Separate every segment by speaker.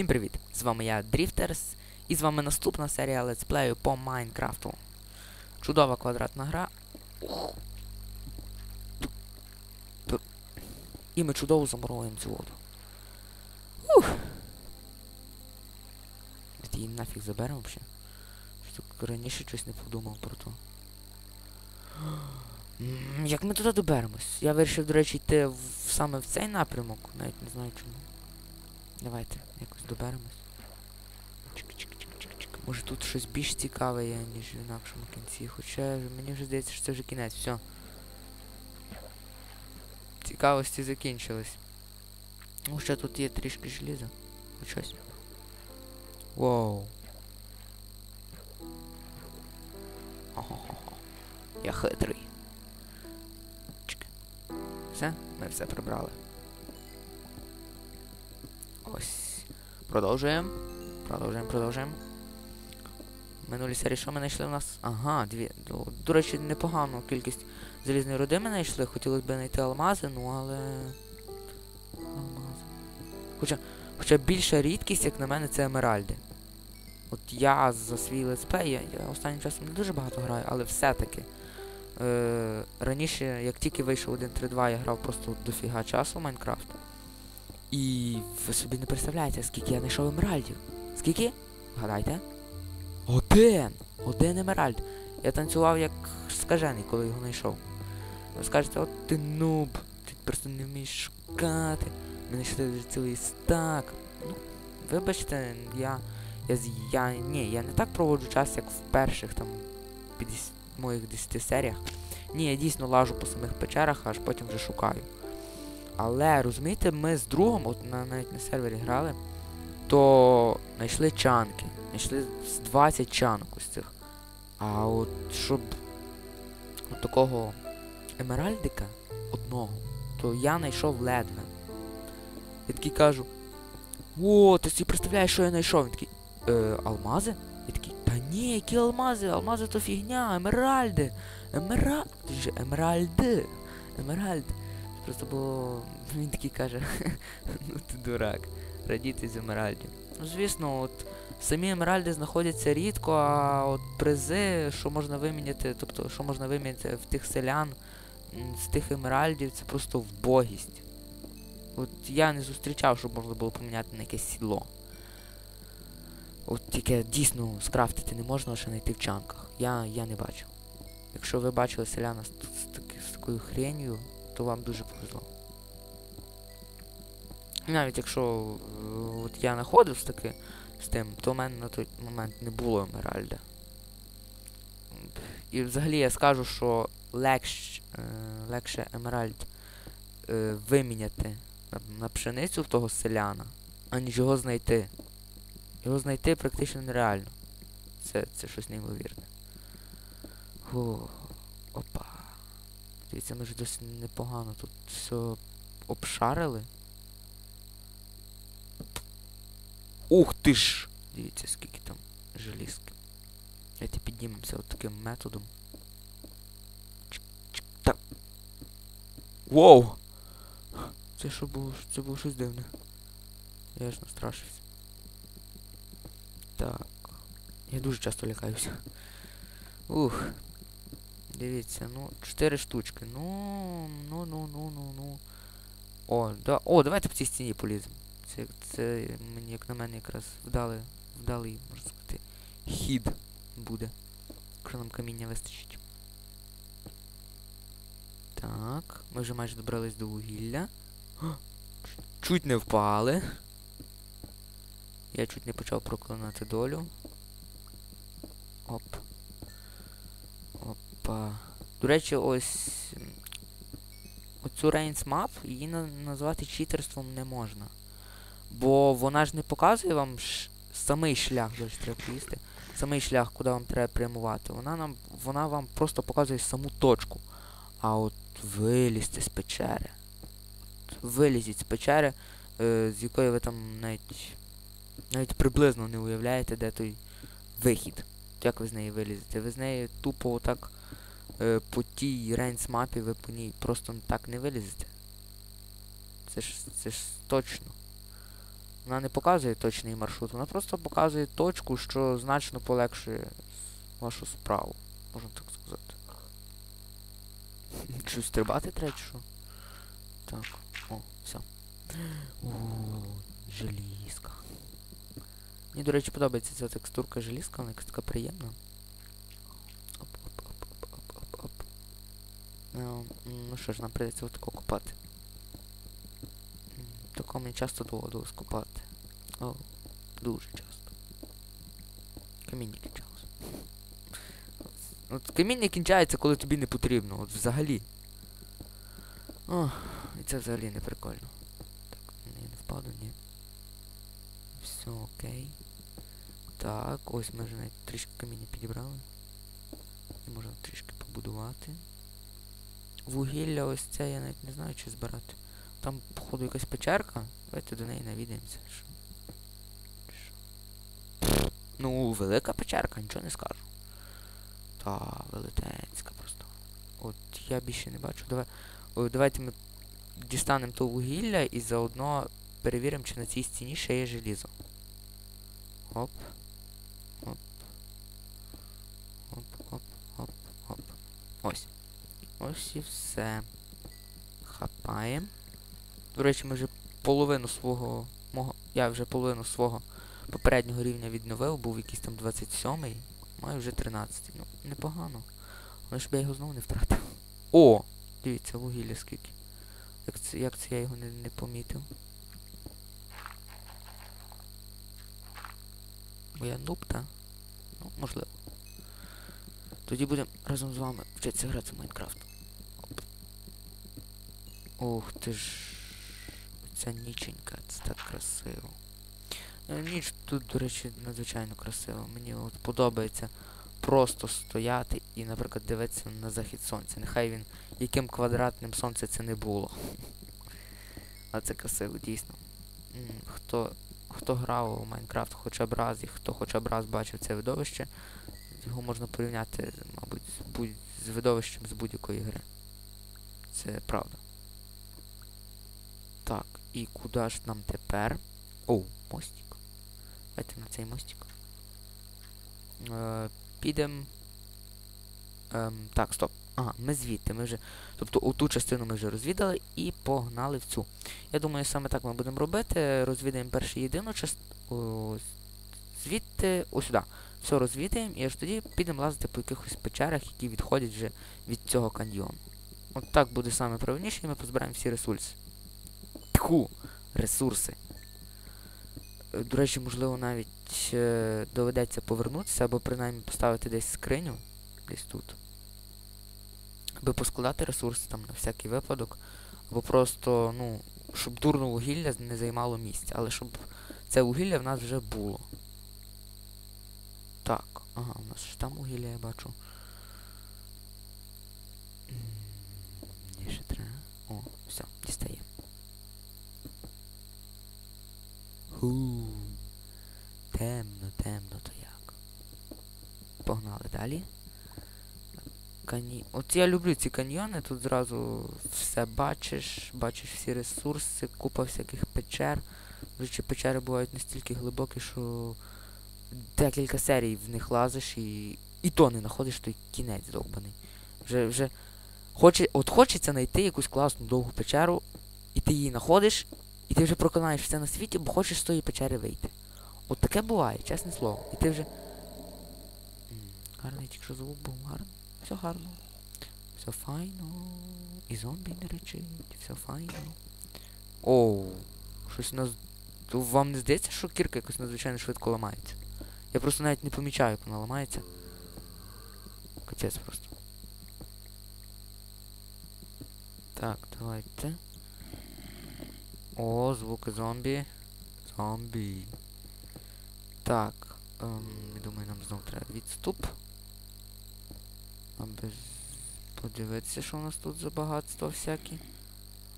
Speaker 1: Всім привіт! З вами я Дріфтерс, і з вами наступна серія летсплею по Майнкрафту. Чудова квадратна гра. І ми чудово замуровуємо цю воду. Ух. Її нафіг заберемо взагалі? Що раніше щось не подумав про то. Як ми туди доберемось? Я вирішив, до речі, йти саме в цей напрямок, навіть не знаю чому. Давайте якось доберемось. Може тут щось більш цікаве є, ніж в інакшому кінці. Хоча мені вже здається, що це вже кінець, все. Цікавості закінчились. Ну, ще тут є трішки желіза. Хоч щось. Воу. Хо-хо-хо. Я хитрий. Все, ми все прибрали. Ось. Продовжуємо. Продовжуємо, продовжуємо. В минулій серії що ми знайшли у нас? Ага, дві. До, до речі, непогану кількість залізної руди ми знайшли. Хотілося б знайти алмази, ну але. Алмази. Хоча, хоча більша рідкість, як на мене, це емеральди. От я за свій летсплей, я, я останнім часом не дуже багато граю, але все-таки. Е, раніше, як тільки вийшов 1.3.2, я грав просто дофіга часу в Майнкрафт. І ви собі не представляєте, скільки я знайшов емеральдів. Скільки? Гадайте? Один! Один емеральд. Я танцював як скажений, коли його знайшов. Ви скажете, от ти нуб, ти просто не вмієш шукати. Знайшли вже цілий стак. Ну, вибачте, я. Я, я. Ні, я не так проводжу час, як в перших там 50 моїх 10 серіях. Ні, я дійсно лажу по самих печерах, аж потім вже шукаю. Але розумієте, ми з другом, от на, навіть на сервері грали, то знайшли чанки. Знайшли з 20 чанок ось цих. А от щоб от такого емеральдика одного, то я знайшов ледве. Я такий кажу. О, ти собі представляєш, що я знайшов? Він такий, е, алмази? Я такий, та ні, які алмази? Алмази то фігня, емеральди. Емера... Точніше, Емеральди. Просто бо він такий каже, ну ти дурак, радіти з емеральдів. Ну, звісно, от самі емеральди знаходяться рідко, а от призи, що можна виміняти, тобто, що можна виміняти в тих селян з тих емеральдів, це просто вбогість. От я не зустрічав, щоб можна було поміняти на якесь сідло. От тільки дійсно скрафтити не можна лише знайти в чанках. Я, я не бачив. Якщо ви бачили селяна з, з, таки- з такою хренью, то вам дуже повезло. Навіть якщо е, от я знаходився таки з тим, то в мене на той момент не було емеральда. І взагалі я скажу, що легш, е, легше емеральд е, виміняти на, пшеницю в того селяна, аніж його знайти. Його знайти практично нереально. Це, це щось неймовірне. Фу, опа. Дивіться, ми ж досить непогано тут все обшарили. Ух ти ж! Дивіться, скільки там желізки. Давайте піднімемося от таким методом. Чик, чик, так. Воу! Це що було? Це було щось дивне. Я ж настрашився. Так. Я дуже часто лякаюся. Ух. Дивіться, ну, 4 штучки. Ну, ну, ну, ну, ну, ну. О, да. О, давайте по цій стіні поліземо. Це, це мені, як на мене, якраз вдали, вдалий, можна сказати, хід буде. Якщо нам каміння вистачить. Так, ми вже майже добрались до вугілля. Чуть не впали. Я чуть не почав проклинати долю. Оп. Опа. До речі, ось оцю Reigns Map її на- назвати читерством не можна. Бо вона ж не показує вам ш- самий шлях, зараз треба поїсти. Самий шлях, куди вам треба прямувати. Вона нам вона вам просто показує саму точку. А от вилізти з печери. Вилізіть з печери, е, з якої ви там навіть навіть приблизно не уявляєте, де той вихід. Як ви з неї вилізете? Ви з неї тупо отак е, по тій рейнс мапі ви по ній просто так не вилізете. Це ж це ж точно. Вона не показує точний маршрут, вона просто показує точку, що значно полегшує вашу справу, можна так сказати. Щось стрибати треба чи? Так, о, все. О, желізка. Мені, до речі, подобається ця текстурка желізка, вона якась така приємна. Оп, оп, оп, оп, оп, оп, оп. Ну, ну що ж, нам прийдеться отако копати. М, Тако мені часто доводилось копати. О, дуже часто. Каміння кінчалось. От каміння кінчається, коли тобі не потрібно, от взагалі. О, і це взагалі не прикольно. Так, не впаду, ні. Все окей. Так, ось ми вже навіть трішки каміння підібрали. І можна трішки побудувати. Вугілля ось це я навіть не знаю, чи збирати. Там, походу, якась печерка. Давайте до неї навідаємося. Що? Що? Ну, велика печерка, нічого не скажу. Та, велетенська просто. От я більше не бачу. Давай, о, давайте ми дістанемо то вугілля і заодно перевіримо, чи на цій стіні ще є желізо. Оп. Оп. Оп, оп, оп, оп. Ось. Ось і все. Хапаємо. До речі, ми вже половину свого. Мого, я вже половину свого попереднього рівня відновив, був якийсь там 27-й. Маю вже 13-й. Ну, непогано. Але щоб я його знову не втратив. О! Дивіться, вугілля скільки. Як це, як це я його не, не помітив? Бо я нуб? Ну, можливо. Тоді будемо разом з вами вчитися грати в Майнкрафт. Ух ти ж. Ця ніченька, це так красиво. Е, Ніч тут, до речі, надзвичайно красиво. Мені от подобається просто стояти і, наприклад, дивитися на захід сонця. Нехай він яким квадратним сонце це не було. А це красиво, дійсно. Хто, хто грав у Майнкрафт хоча б раз і хто хоча б раз бачив це видовище, його можна порівняти, мабуть, з, будь, з видовищем з будь-якої гри. Це правда. Так, і куди ж нам тепер? О, мостик. Давайте на цей мостик. Е, Підемо. Ем, так, стоп. Ага, ми звідти, ми вже. Тобто у ту частину ми вже розвідали і погнали в цю. Я думаю, саме так ми будемо робити. Розвідаємо першу єдину частину. Звідти ось сюди. Все розвідаємо і аж тоді підемо лазити по якихось печерах, які відходять вже від цього каньйону. От так буде саме правильніше, і ми позбираємо всі ресурси. Тху! Ресурси. Е, До речі, можливо, навіть е, доведеться повернутися, або принаймні поставити десь скриню, десь тут. Аби поскладати ресурси там на всякий випадок. Або просто, ну, щоб дурно вугілля не займало місця, але щоб це вугілля в нас вже було. Так, ага, у нас ж там вугілля я бачу. Ху. Темно, темно то як. Погнали далі. Кані... От я люблю ці каньйони, тут зразу все бачиш, бачиш всі ресурси, купа всяких печер. До речі, печери бувають настільки глибокі, що декілька серій в них лазиш і. І то не знаходиш той кінець довбаний. Вже вже. Хоче... От хочеться знайти якусь класну довгу печеру, і ти її знаходиш, і ти вже проконаєш все на світі, бо хочеш з тої печери вийти. От таке буває, чесне слово. І ти вже. Гарний тільки звук був, гарно. Все гарно. Все файно. І зомбі не речить, все файно. Оу. Щось у нас. Вам не здається, що кірка якось надзвичайно швидко ламається? Я просто навіть не помічаю, як вона ламається. Капець просто. Так, давайте. О, звуки зомбі. Зомбі. Так. Ем, думаю, нам знову треба відступ. Аби подивитися, що у нас тут за багатство всякі.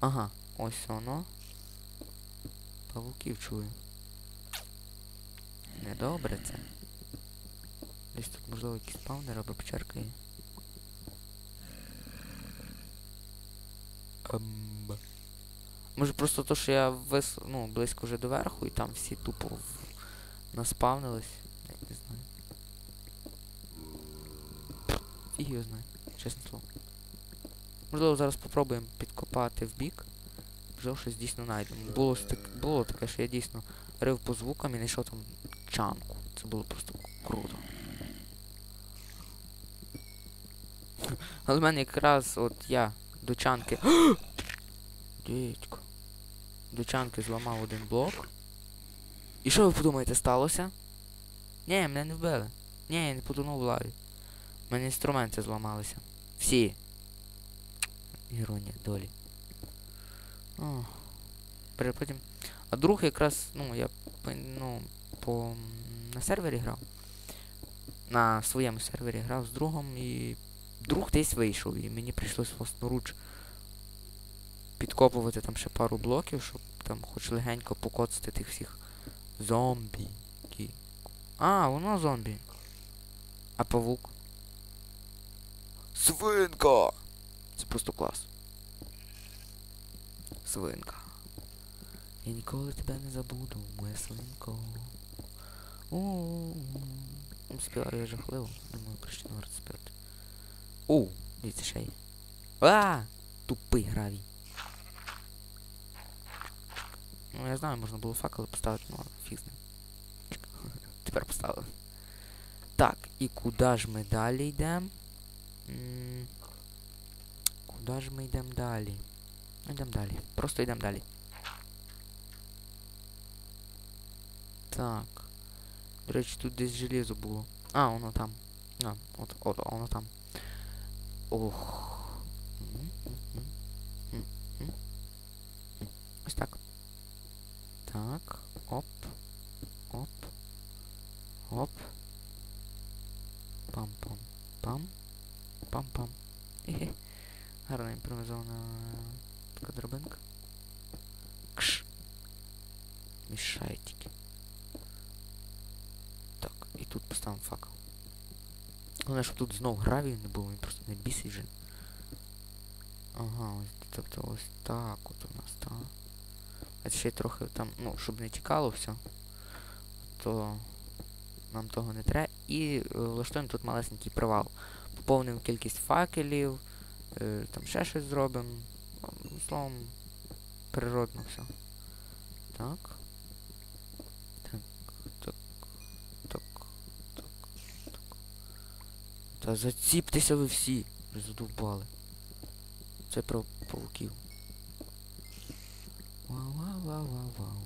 Speaker 1: Ага, ось воно. Павуків чую. Недобре це. Десь тут можливо якийсь спавнер або печерка є. Ам. Може просто то, що я вис... ну, близько вже до верху і там всі тупо в... наспавнились. Я не знаю. Фіг його знає, чесне слово. Можливо, зараз попробуємо підкопати в бік. Можливо, щось дійсно знайдемо. Було, стик... було таке, що я дійсно рив по звукам і знайшов там чанку. Це було просто круто. Але в мене якраз от я до чанки. Дідько. До чанки зламав один блок. І що ви подумаєте, сталося? Ні, мене не вбили. Ні, я не потонув в лаві. У мене інструменти зламалися. Всі. Іронія долі. О. Потім. А друг якраз, ну, я ну, по на сервері грав. На своєму сервері грав з другом і друг десь вийшов, і мені прийшлось власноруч підкопувати там ще пару блоків, щоб там хоч легенько покоцати тих всіх зомбі. А, воно зомбі. А павук? Свинка! Це просто клас. Свинка. Я ніколи тебе не забуду, моя свинко. У. Співаю я жахливо. Думаю, краще не варто співати. У, дивіться ще є. А! Тупий гравій. Ну, я знаю, можна було факели поставити, ну ладно, фіг з ним. Тепер поставили. Так, і куди ж ми далі йдемо? Куди ж ми йдемо далі? Ну, Йдемо далі. Просто йдемо далі. Так. До речі, тут десь железо було. А, воно там. А, от, от, воно там. Ох. Так. Оп. Оп. Оп. Пам-пам. Пам. Пам-пам. Гарна імпровізована така драбинка. Кш. Мішає тільки. Так, і тут поставимо факел. Головне, щоб тут знов гравію не було, він просто не бісить вже. Ага, ось, тобто ось так от у нас, так. А ще й трохи там, ну, щоб не тікало все, то нам того не треба. І е, влаштуємо тут малесенький привал. Поповнимо кількість факелів, е, там ще щось зробимо. Ну, Словом, природно все. Так. Так, так, так, так. Та заціптеся ви всі. Вже задовбали. Це про павуків. Вау, вау, вау.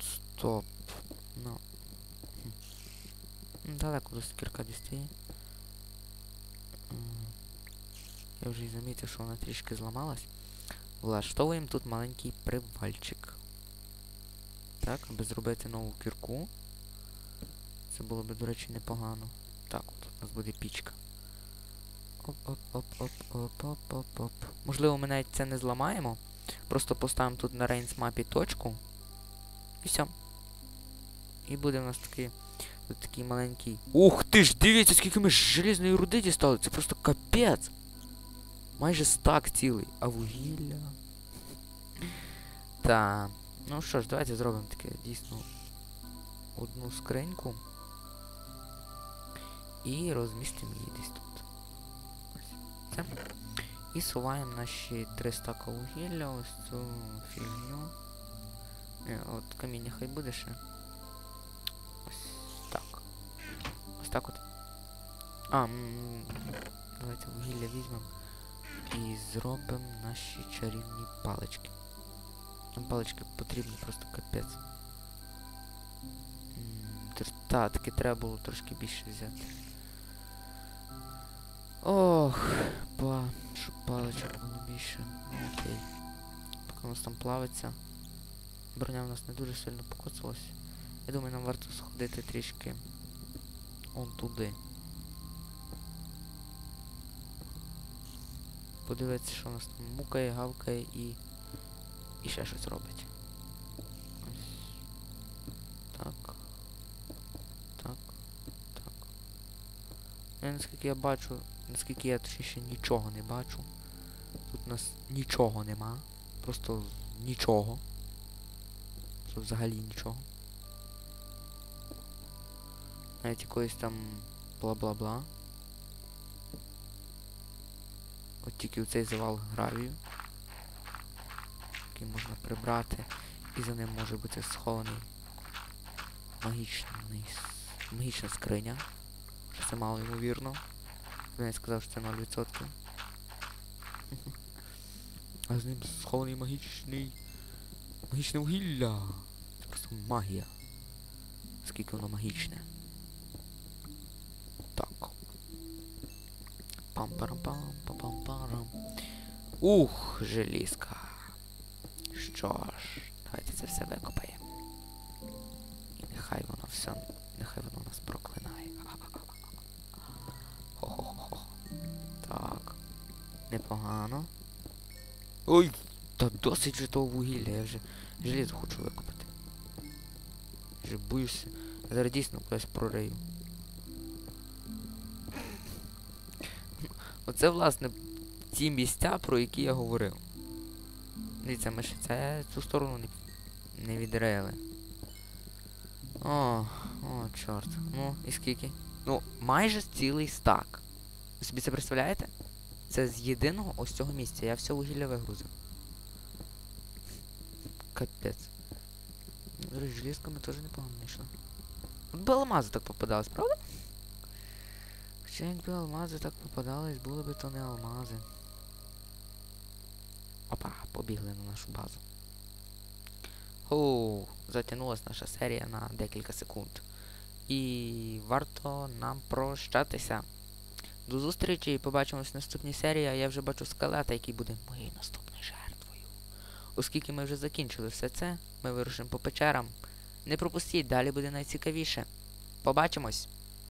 Speaker 1: Стоп. Ну, Далеко до скірка дістає. Я вже і замітив, що вона трішки зламалась. Влаштовуємо тут маленький привальчик. Так, аби зробити нову кірку. Це було б, до речі, непогано. Так, от у нас буде пічка. Оп-оп-оп-оп-оп-оп-оп-оп. Можливо, ми навіть це не зламаємо. Просто поставимо тут на рейнс мапі точку. І все. І буде у нас такий. Такий маленький. Ух ти ж! Дивіться, скільки ми желізної руди дістали! Це просто капець! Майже стак цілий. А вугілля. Та. Ну що ж, давайте зробимо таке дійсно одну скриньку. І розмістимо її десь тут. Ось. Це. І суваємо наші три стака вугілля, ось цю фігню. Е, от каміння хай буде ще. Ось так. Ось так от. А, давайте вугілля візьмемо і зробимо наші чарівні палички. Нам палички потрібні просто капець. Та, таки треба було трошки більше взяти. Ох, ба, щоб паличок було більше. Окей. Поки у нас там плавиться. Броня у нас не дуже сильно покоцалась. Я думаю, нам варто сходити трішки он туди. Подивитися, що у нас там мукає, гавкає і... І ще щось робить. Ось. Так. Так. Так. Наскільки я бачу, наскільки я точніше нічого не бачу. Тут у нас нічого нема. Просто нічого. Що взагалі нічого. Навіть якоїсь там бла-бла-бла. От тільки цей завал гравію. Який можна прибрати. І за ним може бути схований магічний магічна скриня. Що це мало ймовірно. Він сказав, що це 0%. А з ним схований магічний. Магічне вугілля. Це просто магія. Скільки воно магічне. Так. Пам-парам-пам, пам-пам-парам. Ух, желізка. Що ж, давайте це все викопаємо. І нехай воно все, нехай воно нас проклинає. Непогано. Ой! Та досить же того вугілля, я вже желізо хочу викопати. Вже боюся. Я зараз дійсно кудись прорию. Оце, власне, ті місця, про які я говорив. Дивіться, ми ще це цю сторону не, не відрили. О, о, чорт. Ну, і скільки? Ну, майже цілий стак. Ви собі це представляєте? Це з єдиного ось цього місця. Я все вугілля вигрузив. Капець. Речі, желізками теж непогано знайшли. От би алмази так попадались, правда? Хоча якби алмази так попадались, були би то не алмази. Опа, побігли на нашу базу. Хоу, затягнулась наша серія на декілька секунд. І варто нам прощатися. До зустрічі і побачимось в наступній серії, а я вже бачу скелета, який буде моєю наступною жертвою. Оскільки ми вже закінчили все це, ми вирушимо по печерам. Не пропустіть, далі буде найцікавіше. Побачимось!